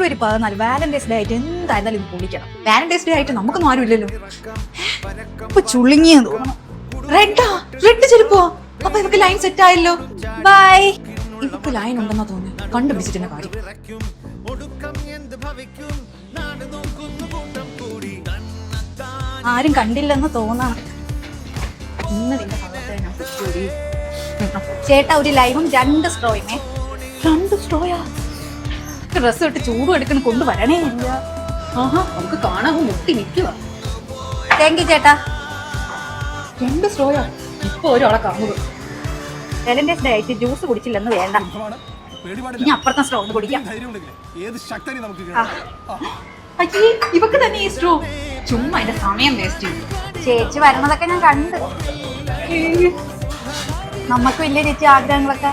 ഫെബ്രുവരി പതിനാല് Valentine's day ആയിട്ട് എന്തായാലും ഇത് പൊളിക്കണം. വാലന്റൈൻസ് ഡേ ആയിട്ട് നമുക്കൊന്നും ആരും ഇല്ലല്ലോ ഇപ്പൊ ചുളുങ്ങിയെന്ന് തോന്നുന്നു റെഡാ? റെഡ് ചെരുപ്പോ? അപ്പൊ ഇവക്ക് ലൈൻ സെറ്റ് ആയല്ലോ. ബൈ ഇവക്ക് ലൈൻ ഉണ്ടെന്നാ തോന്നുന്നു. കണ്ടുപിടിച്ചിട്ട് കാര്യം. ആരും കണ്ടില്ലെന്ന് തോന്നാണ് ഇന്ന് നിന്റെ ഭാഗത്തെ ഞാൻ ചേട്ടാ ഒരു ലൈവും രണ്ട് സ്ട്രോയുമേ രണ്ട് സ്ട്രോയാ ഡ്രസ് ഇട്ട് ചൂടും എടുക്കണം കൊണ്ടുവരണേ ഇല്ല. ആഹാ നമുക്ക് കാണാൻ മുട്ടി നിൽക്കുക താങ്ക് യു ചേട്ടാ. രണ്ട് സ്ട്രോയാ ഇപ്പൊ ഒരാളെ കാണുക വാലന്റൈൻസ് ഡേ ആയിട്ട് ജ്യൂസ് കുടിച്ചില്ലെന്ന് വേണ്ട. ഇനി അപ്പുറത്തെ സ്ട്രോ ഒന്ന് കുടിക്കാം. ഏത് ശക്തനെ നമുക്ക് ആ. കീഴടക്കാം. അയ്യേ ഇവക്ക് തന്നെ ഈ സ്ട്രോ ചുമ്മാ എന്റെ സമയം വേസ്റ്റ് ചെയ്തു ചേച്ചി വരണതൊക്കെ ഞാൻ കണ്ട്. നമുക്ക് വലിയ ചേച്ചി ആഗ്രഹങ്ങളൊക്കെ.